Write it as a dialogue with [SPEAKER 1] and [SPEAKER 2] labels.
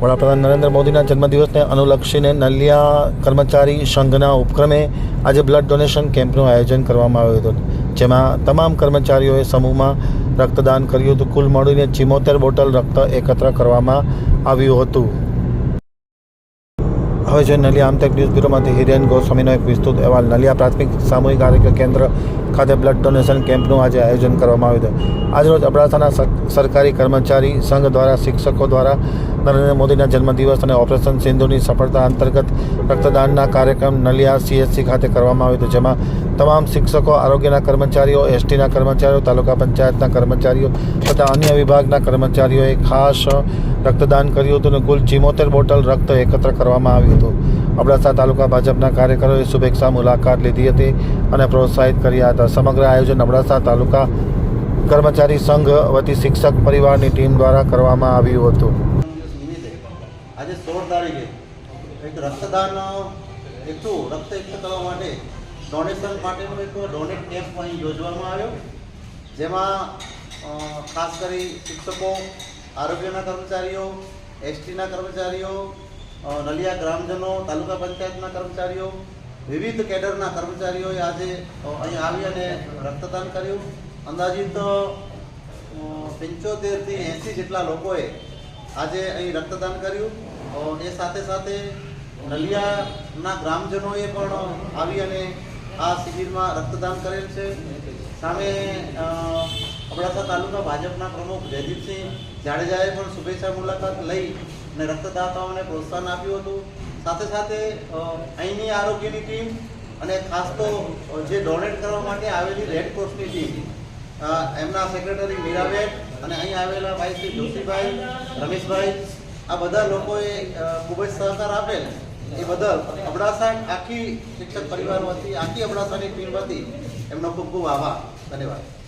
[SPEAKER 1] વડાપ્રધાન નરેન્દ્ર મોદીના જન્મદિવસને અનુલક્ષીને નલિયા કર્મચારી સંઘના ઉપક્રમે આજે બ્લડ ડોનેશન કેમ્પનું આયોજન કરવામાં આવ્યું હતું. જેમાં તમામ કર્મચારીઓએ સમૂહમાં રક્તદાન કર્યું હતું. કુલ મળીને ચિમોતેર બોટલ રક્ત એકત્ર કરવામાં આવ્યું હતું. હવે છે નલિયા આમતેક ન્યૂઝ બ્યુરોમાંથી હિરેન ગોસ્વામીનો એક વિસ્તૃત અહેવાલ. નલિયા પ્રાથમિક સામૂહિક આરોગ્ય કેન્દ્ર ખાતે બ્લડ ડોનેશન કેમ્પનું આજે આયોજન કરવામાં આવ્યું હતું. આજરોજ અબડાસાના સર- સરકારી કર્મચારી સંઘ દ્વારા શિક્ષકો દ્વારા નરેન્દ્ર મોદીના જન્મદિવસ અને ઓપરેશન સિંધુની સફળતા અંતર્ગત રક્તદાનના કાર્યક્રમ નલિયા સીએચસી ખાતે કરવામાં આવ્યો હતો, જેમાં તમામ શિક્ષકો, આરોગ્યના કર્મચારીઓ, એસટીના કર્મચારીઓ, તાલુકા પંચાયતના કર્મચારીઓ તથા અન્ય વિભાગના કર્મચારીઓએ ખાસ રક્તદાન કર્યું હતું અને કુલ ચિમોતેર બોટલ રક્ત એકત્ર કરવામાં આવ્યું હતું. અબડાસા તાલુકા ભાજપના કાર્યકરોએ શુભેચ્છા મુલાકાત લીધી હતી અને પ્રોત્સાહિત કર્યા હતા. સમગ્ર આયોજન અબડાસા તાલુકા કર્મચારી સંઘ વતી શિક્ષક પરિવારની ટીમ દ્વારા કરવામાં આવ્યું હતું.
[SPEAKER 2] આજે સોળ તારીખે એક રક્તદાન એકઠું રક્ત એકઠું કરવા માટે ડોનેશન માટેનો એક ડોનેટ કેમ્પ અહીં યોજવામાં આવ્યો. જેમાં ખાસ કરી શિક્ષકો, આરોગ્યના કર્મચારીઓ, એસટીના કર્મચારીઓ નલિયા ગ્રામજનો, તાલુકા પંચાયતના કર્મચારીઓ, વિવિધ કેડરના કર્મચારીઓએ આજે અહીં આવી અને રક્તદાન કર્યું. અંદાજિત પંચોતેરથી એંસી જેટલા લોકોએ આજે અહીં રક્તદાન કર્યું એ સાથે સાથે નલિયાના ગ્રામજનોએ પણ આવી અને આ શિબિરમાં રક્તદાન કરેલ છે. સામે અબડાસા તાલુકા ભાજપના પ્રમુખ જયદીપસિંહ જાડેજાએ પણ શુભેચ્છા મુલાકાત લઈ અને રક્તદાતાઓને પ્રોત્સાહન આપ્યું હતું. સાથે સાથે અહીંની આરોગ્યની ટીમ અને ખાસ તો જે ડોનેટ કરવા માટે આવેલી રેડક્રોસની ટીમ એમના સેક્રેટરી મીરાબેન અને અહીં આવેલા ભાઈ શ્રી જોશીભાઈ, રમેશભાઈ, આ બધા લોકોએ ખૂબ જ સહકાર આપેલ એ બદલ અબડાસા આખી શિક્ષક પરિવાર વતી આખી અબડાસાની ટીમ વતી એમનો ખૂબ ખૂબ આભાર. ધન્યવાદ.